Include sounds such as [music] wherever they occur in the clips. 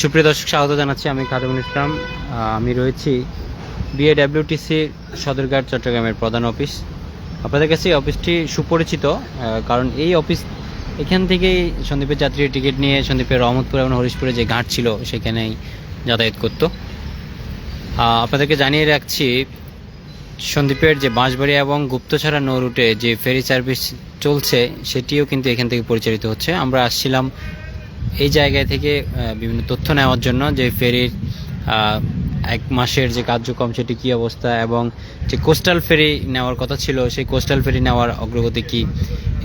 সুপ্রিয় দর্শক, স্বাগত জানাচ্ছি আমি খাদমুল ইসলাম। আমি রয়েছি বিএডাব্লিউটিসি সদরঘাট, চট্টগ্রামের প্রধান অফিস। আপনাদের কাছে এই অফিসটি সুপরিচিত কারণ এই অফিস এখান থেকেই সন্দীপের যাত্রীর টিকিট নিয়ে সন্দীপের রহমতপুর এবং হরিশপুরে যে ঘাট ছিল, সেখানেই যাতায়াত করতো। আপনাদেরকে জানিয়ে রাখছি, সন্দীপের যে বাঁশবাড়ি এবং গুপ্তছড়া নৌ রুটে যে ফেরি সার্ভিস চলছে, সেটিও কিন্তু এখান থেকে পরিচালিত হচ্ছে। আমরা আসছিলাম এই জায়গায় থেকে বিভিন্ন তথ্য নেওয়ার জন্য যে ফেরির এক মাসের যে কার্যক্রম সেটি কী অবস্থা এবং যে কোস্টাল ফেরি নেওয়ার কথা ছিল, সেই কোস্টাল ফেরি নেওয়ার অগ্রগতি কী?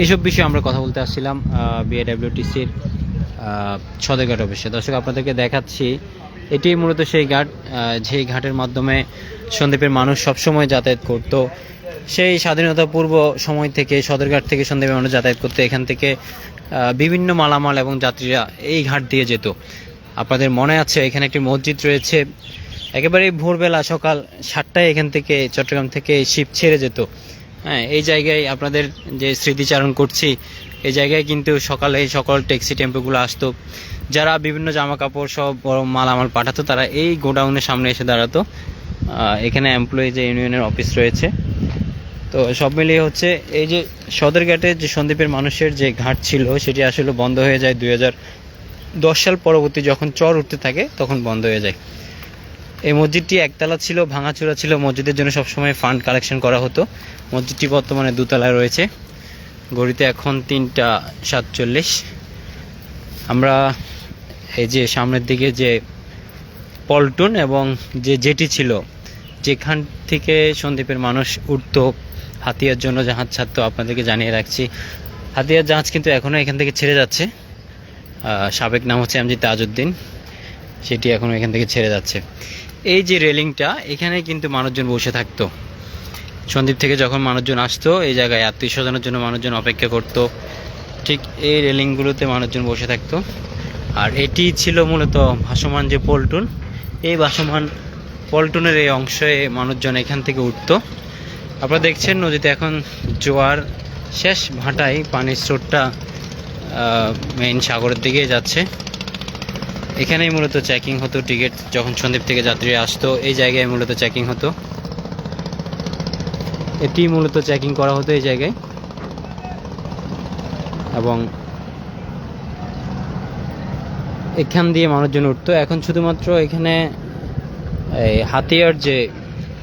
এইসব বিষয়ে আমরা কথা বলতে আসছিলাম বিএডাব্লিউটিসির সদরঘাট অফিসে। দর্শক, আপনাদেরকে দেখাচ্ছি, এটি মূলত সেই ঘাট যেই ঘাটের মাধ্যমে সন্দীপের মানুষ সবসময় যাতায়াত করত। সেই স্বাধীনতা পূর্ব সময় থেকে সদরঘাট থেকে সন্দীপের মানুষ যাতায়াত করতে। এখান থেকে বিভিন্ন মালামাল এবং যাত্রীরা এই ঘাট দিয়ে যেত। আপনাদের মনে আছে, এখানে একটি মসজিদ রয়েছে। একেবারে ভোরবেলা সকাল সাতটায় এখান থেকে চট্টগ্রাম থেকে শিপ ছেড়ে যেত। হ্যাঁ এই জায়গায় আপনাদের যে স্মৃতিচারণ করছি, এই জায়গায় কিন্তু সকালে সকল ট্যাক্সি টেম্পোগুলো আসতো। যারা বিভিন্ন জামা কাপড় সব বড় মালামাল পাঠাতো, তারা এই গোডাউনের সামনে এসে দাঁড়াতো। এখানে এমপ্লয়ি যে ইউনিয়নের অফিস রয়েছে তো সব মিলিয়ে হচ্ছে এই যে সদরঘাটে যে সন্দীপের মানুষের যে ঘাট ছিল, সেটি আসলে বন্ধ হয়ে যায় দুই দশ সাল পরবর্তী যখন চর উঠতে থাকে, তখন বন্ধ হয়ে যায়। এই মসজিদটি একতলা ছিল, ভাঙাচোরা ছিল, মসজিদের জন্য সবসময় ফান্ড কালেকশন করা হতো। মসজিদটি বর্তমানে দুতলায় রয়েছে। ঘড়িতে এখন তিনটা সাতচল্লিশ। আমরা এই যে সামনের দিকে যে পল্টন এবং যে জেটি ছিল, যেখান থেকে সন্দীপের মানুষ উঠতো হাতিয়ার জন্য জাহাজ ছাড়তো, আপনাদেরকে জানিয়ে রাখছি। হাতিয়ার জাহাজ কিন্তু এখনও এখান থেকে ছেড়ে যাচ্ছে। সাবেক নাম হচ্ছে এমজি তাজউদ্দিন। সেটি এখনও এখান থেকে ছেড়ে যাচ্ছে। এই যে রেলিংটা, এখানে কিন্তু মানুষজন বসে থাকতো। সন্দীপ থেকে যখন মানুষজন আসতো, এই জায়গায় আত্মীয় স্বজনের জন্য মানুষজন অপেক্ষা করতো। ঠিক এই রেলিংগুলোতে মানুষজন বসে থাকতো। আর এটি ছিল মূলত ভাসমান যে পল্টন, এই ভাসমান পল্টনের এই অংশে মানুষজন এখান থেকে উঠতো। আপনারা দেখছেন নদীতে এখন জোয়ার শেষ ভাটায় পানির স্রোতটা মেইন সাগরের দিকে যাচ্ছে। এখানেই মূলত চেকিং হতো টিকিট যখন সন্দীপ থেকে যাত্রী আসতো, এই জায়গায় মূলত চেকিং হতো। এটি মূলত চেকিং করা হতো এই জায়গায়। এবং এখান দিয়ে মানুষজন উঠতো। এখন শুধুমাত্র এখানে হাতিয়ার যে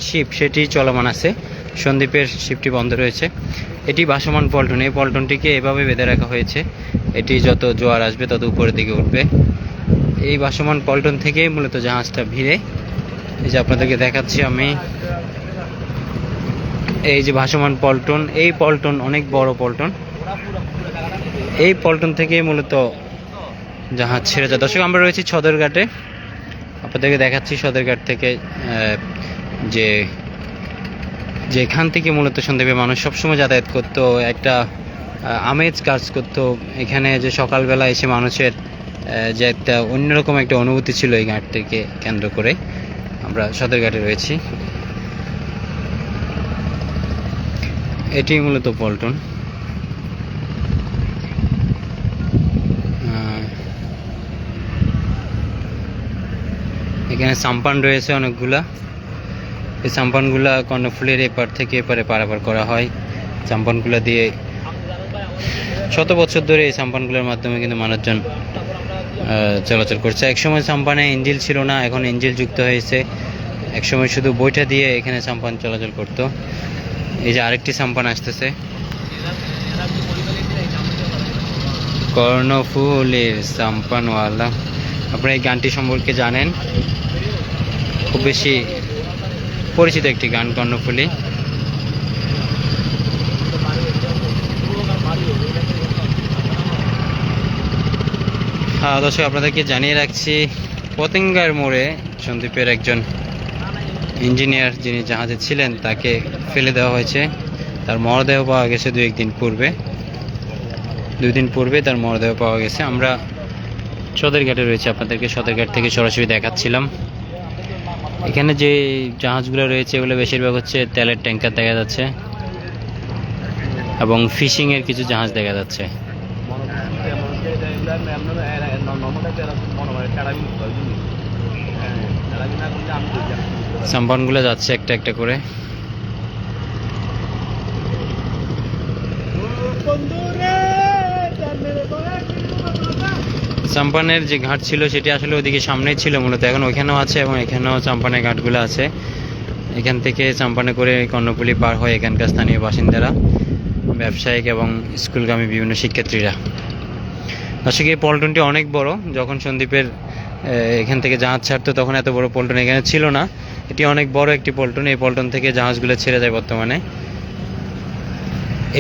শিপ সেটি চলমান আছে। সন্দীপের শিপটি বন্ধ রয়েছে। এটি বাসমান পল্টন। এই পল্টনটিকে এভাবে বেঁধে রাখা হয়েছে, এটি যত জোয়ার আসবে তত উপরের দিকে উঠবে। এই বাসমান পল্টন থেকেই মূলত জাহাজটা ভিড়ে। এই যে আপনাদেরকে দেখাচ্ছি আমি। এই যে ভাসমান পল্টন, এই পল্টন অনেক বড় পল্টন। এই পল্টন থেকেই মূলত জাহাজ ছেড়ে যায়। দর্শক, আমরা রয়েছি সদরঘাটে। আপনাদেরকে দেখাচ্ছি সদরঘাট থেকে যে যেখান থেকে মূলত সন্দীপে মানুষ সবসময় যাতায়াত করতো, একটা আমেজ কাজ করতো। এখানে যে সকালবেলা এসে মানুষের যে একটা অন্যরকম একটা অনুভূতি ছিল এই ঘাট থেকে কেন্দ্র করে। আমরা সদরঘাটে রয়েছি। এটি মূলত পল্টন। এখানে সাম্পান রয়েছে অনেকগুলা। এই সাম্পানগুলা কর্ণফুলের এপার থেকে এপারে পারাপার করা হয়। সাম্পানগুলা দিয়ে শত বছর ধরে এই সাম্পানগুলোর মাধ্যমে কিন্তু মানুষজন চলাচল করছে। একসময় সাম্পানে ইঞ্জিল ছিল না, এখন ইঞ্জিল যুক্ত হয়েছে। একসময় শুধু বইটা দিয়ে এখানে সাম্পান চলাচল করতো। এই যে আরেকটি সাম্পান আসতেছে। কর্ণফুলের সাম্পানওয়ালা আপনারা এই গানটি সম্পর্কে জানেন। খুব বেশি পরিচিত একটি গান, কর্ণফুলী। হ্যাঁ দর্শক, আপনাদেরকে জানিয়ে রাখছি, পতেঙ্গার মোড়ে সন্দীপের একজন ইঞ্জিনিয়ার যিনি জাহাজে ছিলেন, তাকে ফেলে দেওয়া হয়েছে। তার মরদেহ পাওয়া গেছে দু একদিন পূর্বে। দুই দিন পূর্বে তার মরদেহ পাওয়া গেছে। আমরা সদরঘাটে রয়েছে। আপনাদেরকে সদরঘাট থেকে সরাসরি দেখাচ্ছিলাম। এখানে যে জাহাজগুলো রয়েছে, এগুলো বেশিরভাগ হচ্ছে তেলের ট্যাঙ্কার দেখা যাচ্ছে এবং ফিশিংয়ের কিছু জাহাজ দেখা যাচ্ছি। সাম্পানগুলো যাচ্ছে একটা একটা করে। চাম্পানের যে ঘাট ছিল সেটি আসলে ওদিকে সামনেই ছিল, মূলত এখন ওইখানেও আছে এবং এখানেও চাম্পানের ঘাটগুলো আছে। এখান থেকে চাম্পানে করে কর্ণপুলি পার হয় এখানকার স্থানীয় বাসিন্দারা, ব্যবসায়িক এবং স্কুলগামী বিভিন্ন শিক্ষার্থীরা। আসলে এই পল্টনটি অনেক বড়। যখন সন্দীপের এখান থেকে জাহাজ ছাড়তো, তখন এত বড় পল্টন এখানে ছিল না। এটি অনেক বড় একটি পল্টন। এই পল্টন থেকে জাহাজগুলো ছেড়ে যায় বর্তমানে।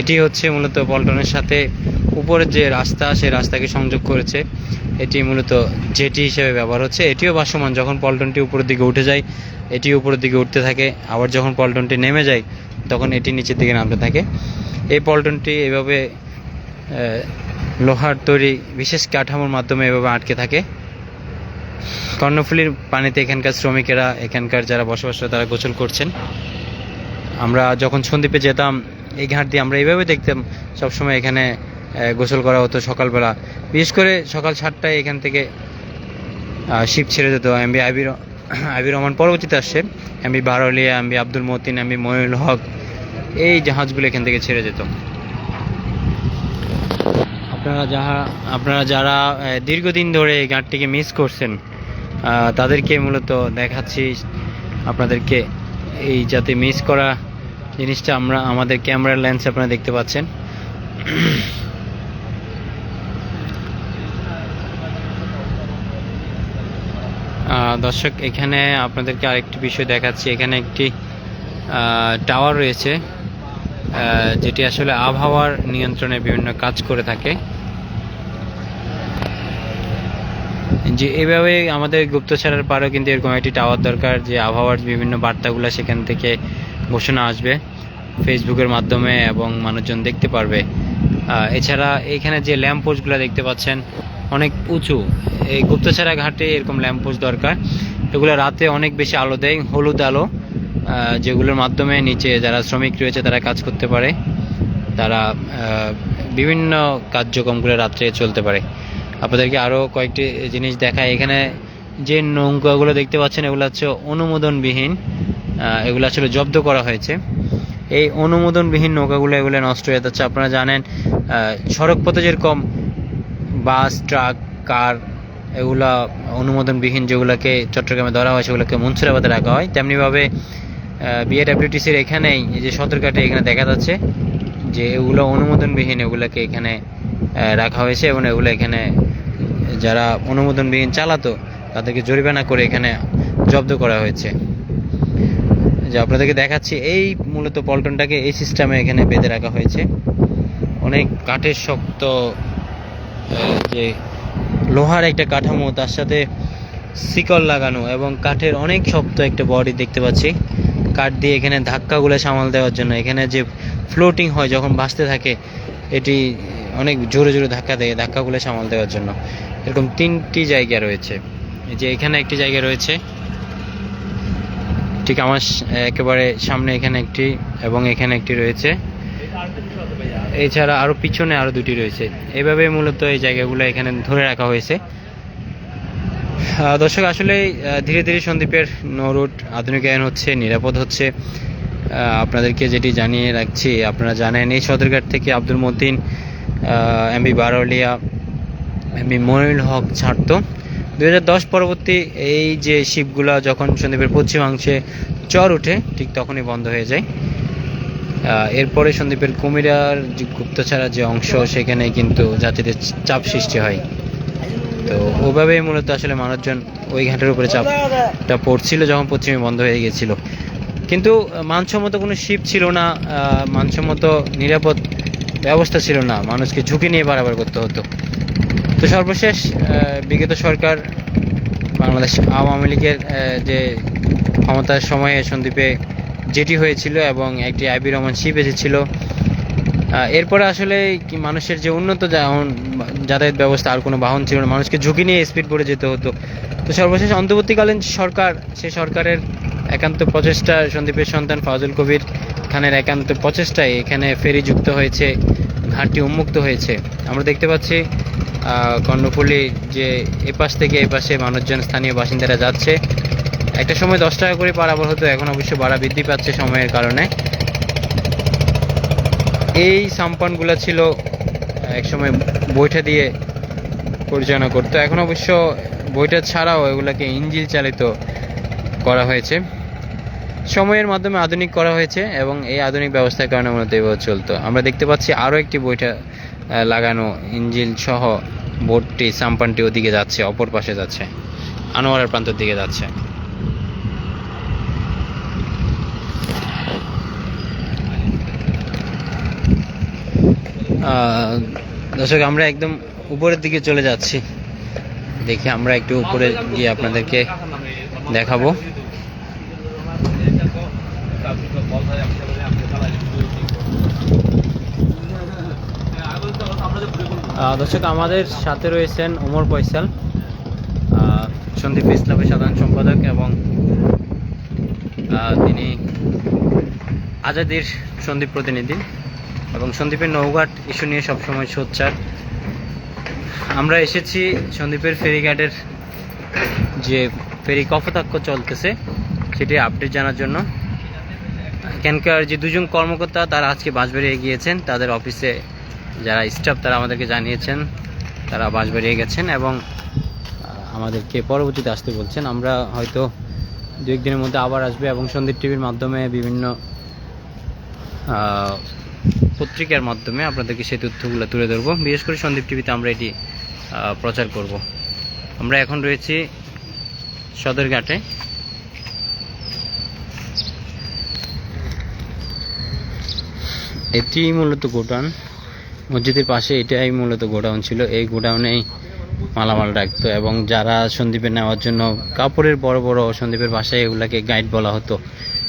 এটি হচ্ছে মূলত পল্টনের সাথে উপরের যে রাস্তা, সেই রাস্তাকে সংযোগ করেছে। এটি মূলত জেটি হিসেবে ব্যবহার হচ্ছে। এটিও ভাসমান। যখন পল্টনটি উপরের দিকে উঠে যায়, এটি উপরের দিকে উঠতে থাকে। আবার যখন পল্টনটি নেমে যায়, তখন এটি নিচের দিকে নামতে থাকে। এই পল্টনটি এভাবে লোহার তৈরি বিশেষ কাঠামোর মাধ্যমে এভাবে আটকে থাকে। কর্ণফুলীর পানিতে এখানকার শ্রমিকেরা, এখানকার যারা বসবাস তারা গোসল করছেন। আমরা যখন সন্দ্বীপে যেতাম এই ঘাট দিয়ে আমরা এইভাবে দেখতাম সবসময় এখানে গোসল করা হতো সকালবেলা। বিশেষ করে সকাল সাতটায় এখান থেকে শিপ ছেড়ে যেত এমবি আবির [clears throat] আবির রহমান। পরবর্তীতে আসছে MV Barlia MV Abdul Matin MV ময়ূল Haque, এই জাহাজগুলো এখান থেকে ছেড়ে যেত। আপনারা যাহা, আপনারা যারা দীর্ঘদিন ধরে এই ঘাটটিকে মিস করছেন তাদেরকে মূলত দেখাচ্ছি, আপনাদেরকে এই যাতে মিস করা জিনিসটা আমরা, আমাদের ক্যামেরার লেন্স আপনারা দেখতে পাচ্ছেন। দর্শক, এখানে আপনাদেরকে আরেকটি বিষয় দেখাচ্ছি। এখানে একটি টাওয়ার রয়েছে যেটি আসলে আবহাওয়ার নিয়ন্ত্রণে বিভিন্ন কাজ করে থাকে। যে এভাবে আমাদের গুপ্তচরের পারেও কিন্তু এরকম একটি টাওয়ার দরকার, যে আবহাওয়ার বিভিন্ন বার্তাগুলো সেখান থেকে ঘোষণা আসবে ফেসবুকের মাধ্যমে এবং মানুষজন দেখতে পারবে। এছাড়া এখানে যে ল্যাম্প পোস্টগুলো দেখতে পাচ্ছেন, অনেক উঁচু। এই গুপ্তছড়া ঘাটে এরকম ল্যাম্প পোস্ট দরকার। এগুলো রাতে অনেক বেশি আলো দেয়, হলুদ আলো যেগুলোর মাধ্যমে নিচে যারা শ্রমিক রয়েছে তারা কাজ করতে পারে। তারা বিভিন্ন কার্যক্রমগুলো রাত্রে চলতে পারে। আপনাদেরকে আরও কয়েকটি জিনিস দেখায় এখানে যে নৌকাগুলো দেখতে পাচ্ছেন, এগুলো হচ্ছে অনুমোদনবিহীন। এগুলো আসলে জব্দ করা হয়েছে। এই অনুমোদনবিহীন নৌকাগুলো এগুলো নষ্ট হয়ে যাচ্ছে। আপনারা জানেন আহ, সড়ক পথে যেরকম বাস ট্রাক কার এগুলা অনুমোদনবিহীন যেগুলোকে চট্টগ্রামে ধরা হয় সেগুলোকে মুন্সিরাবাদে রাখা হয় তেমনিভাবে বিএডাব্লিউটিসির এখানেই যে সদরঘাটে এখানে দেখা যাচ্ছে যে এগুলো অনুমোদনবিহীন এগুলোকে এখানে রাখা হয়েছে এবং এগুলো এখানে যারা অনুমোদনবিহীন চালাতো তাদেরকে জরিমানা করে এখানে জব্দ করা হয়েছে। যে আপনাদেরকে দেখাচ্ছি, এই মূলত পল্টনটাকে এই সিস্টেমে এখানে বেঁধে রাখা হয়েছে। অনেক কাঠের শক্ত যে লোহার একটা কাঠামো, তার সাথে শিকল লাগানো এবং কাঠের অনেক শক্ত একটা বডি দেখতে পাচ্ছি। কাঠ দিয়ে এখানে ধাক্কাগুলো সামাল দেওয়ার জন্য। এখানে যে ফ্লোটিং হয়, যখন ভাসতে থাকে, এটি অনেক জোরে জোরে ধাক্কা দেয়, ধাক্কাগুলো সামাল দেওয়ার জন্য। এরকম তিনটি জায়গা রয়েছে। এই যে এখানে একটি জায়গা রয়েছে। ঠিক আমার একেবারে সামনে এখানে একটি এবং এখানে একটি রয়েছে। এছাড়া আরও পিছনে আরও দুটি রয়েছে। এইভাবে মূলত এই জায়গাগুলো এখানে ধরে রাখা হয়েছে। দর্শক, আসলে ধীরে ধীরে সন্দীপের নৌ রুট আধুনিকায়ন হচ্ছে, নিরাপদ হচ্ছে। আপনাদেরকে যেটি জানিয়ে রাখছি, আপনারা জানেন, এই সদরঘাট থেকে আব্দুল মতিন এমবি বারোলিয়া এমবি মনিরুল হক ছাড়তো। দুই হাজার দশ পরবর্তী এই যে শিপগুলো যখন সন্দীপের পশ্চিমাংশে চর ওঠে, ঠিক তখনই বন্ধ হয়ে যায়। এরপরে সন্দীপের কুমিরার যে গুপ্তছাড়া যে অংশ, সেখানে কিন্তু যাত্রীদের চাপ সৃষ্টি হয়। তো ওভাবেই মূলত আসলে মানুষজন ওই ঘাটের উপরে চাপটা পড়ছিল যখন পশ্চিমে বন্ধ হয়ে গেছিল। কিন্তু মানসম্মত কোনো শিপ ছিল না মানসম্মত নিরাপদ ব্যবস্থা ছিল না। মানুষকে ঝুঁকি নিয়ে বাড়াবার করতে হতো। তো সর্বশেষ বিগত সরকার বাংলাদেশ আওয়ামী লীগের যে ক্ষমতার সময়ে সন্দ্বীপে যেটি হয়েছিল এবং একটি আইবি রহমান শিপ এসেছিল এরপরে আসলে কি মানুষের যে উন্নত যাতায়াত ব্যবস্থা আর কোনো বাহন ছিল না, মানুষকে ঝুঁকি নিয়ে স্পিড বোটে যেতে হতো। তো সর্বশেষ অন্তর্বর্তীকালীন সরকার, সে সরকারের একান্ত প্রচেষ্টা, সন্দীপের সন্তান ফাজুল কবির খানের একান্ত প্রচেষ্টায় এখানে ফেরি যুক্ত হয়েছে ঘাটটি উন্মুক্ত হয়েছে। আমরা দেখতে পাচ্ছি কর্ণফুলী যে এপাশ থেকে এপাশে মানুষজন স্থানীয় বাসিন্দারা যাচ্ছে। একটা সময় দশ টাকা করে পারাবার হতো, এখন অবশ্য ভাড়া বৃদ্ধি পাচ্ছে সময়ের কারণে। এই সাম্পানগুলো ছিল এক সময় বইটা দিয়ে পরিচালনা করতো। এখন অবশ্য বইটা ছাড়াও এগুলাকে ইঞ্জিল চালিত করা হয়েছে। সময়ের মাধ্যমে আধুনিক করা হয়েছে এবং এই আধুনিক ব্যবস্থার কারণে মূলত এভাবে চলতো। আমরা দেখতে পাচ্ছি আরও একটি বইটা লাগানো ইঞ্জিল সহ বোটটি সাম্পানটি ওদিকে যাচ্ছে, অপর পাশে যাচ্ছে, আনোয়ারের প্রান্তের দিকে যাচ্ছে। দর্শক, আমরা একদম উপরের দিকে চলে যাচ্ছি। দেখি আমরা একটু উপরে গিয়ে আপনাদেরকে দেখাবো। দর্শক আমাদের সাথে রয়েছেন ওমর ফয়সাল আহ, সন্দীপ ইসলামের সাধারণ সম্পাদক এবং তিনি আজাদির সন্দীপ প্রতিনিধি এবং সন্দীপের নৌঘাট ইস্যু নিয়ে সবসময় সোচ্চার। আমরা এসেছি সন্দীপের ফেরিঘাটের যে ফেরি কফতাক্ষ চলতেছে সেটি আপডেট জানার জন্য। এখানকার যে দুজন কর্মকর্তা তারা আজকে বাঁশবাড়িয়ে গিয়েছেন তাদের অফিসে যারা স্টাফ তারা আমাদেরকে জানিয়েছেন, তারা বাস বাঁশবাড়িয়ে গেছেন এবং আমাদেরকে পরবর্তীতে আসতে বলছেন। আমরা হয়তো দু একদিনের মধ্যে আবার আসবে এবং সন্দীপ টিভির মাধ্যমে বিভিন্ন পত্রিকার মাধ্যমে আপনাদেরকে সেই তথ্যগুলো তুলে ধরবো। বিশেষ করে সন্দীপ টিভিতে আমরা এটি প্রচার করব। আমরা এখন রয়েছি সদরঘাটে। এটি মূলত গোডাউন মসজিদের পাশে এটাই মূলত গোডাউন ছিল। এই গোডাউনেই মালামাল রাখতো এবং যারা সন্দীপে নেওয়ার জন্য কাপড়ের বড় বড় সন্দীপের বাসায় এগুলাকে গাইড বলা হতো।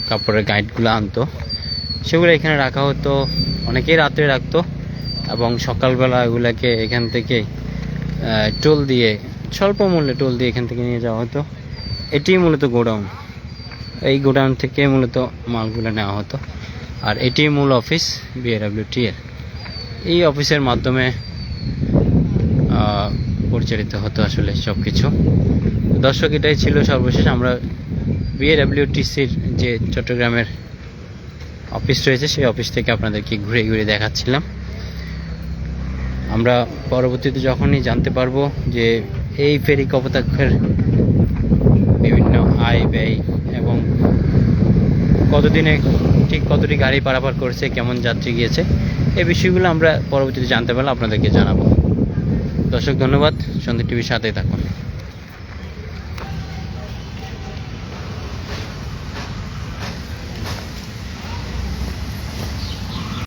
কাপড়ের গাইডগুলো আনতো। সেগুলো এখানে রাখা হতো, অনেকেই রাত্রে রাখতো এবং সকালবেলা এগুলাকে এখান থেকে টোল দিয়ে, স্বল্প মূল্যে টোল দিয়ে এখান থেকে নিয়ে যাওয়া হতো। এটি মূলত গোডাউন। এই গোডাউন থেকে মূলত মালগুলো নেওয়া হতো। আর এটি মূল অফিস বিএডাব্লিউটি এর। এই অফিসের মাধ্যমে পরিচালিত হতো আসলে সব কিছু দর্শক, এটাই ছিল সর্বশেষ। আমরা বিএডাব্লিউটিসির যে চট্টগ্রামের অফিস রয়েছে, সেই অফিস থেকে আপনাদেরকে ঘুরে ঘুরে দেখাচ্ছিলাম। আমরা পরবর্তীতে যখনই জানতে পারব যে এই ফেরি কপোতাক্ষের বিভিন্ন আয় ব্যয় এবং কতদিনে ঠিক কতটি গাড়ি পারাপার করেছে, কেমন যাত্রী গিয়েছে এই বিষয়গুলো আমরা পরবর্তীতে জানতে পারলে আপনাদেরকে জানাব। দর্শক ধন্যবাদ। সন্দীপ টিভির সাথেই থাকুন।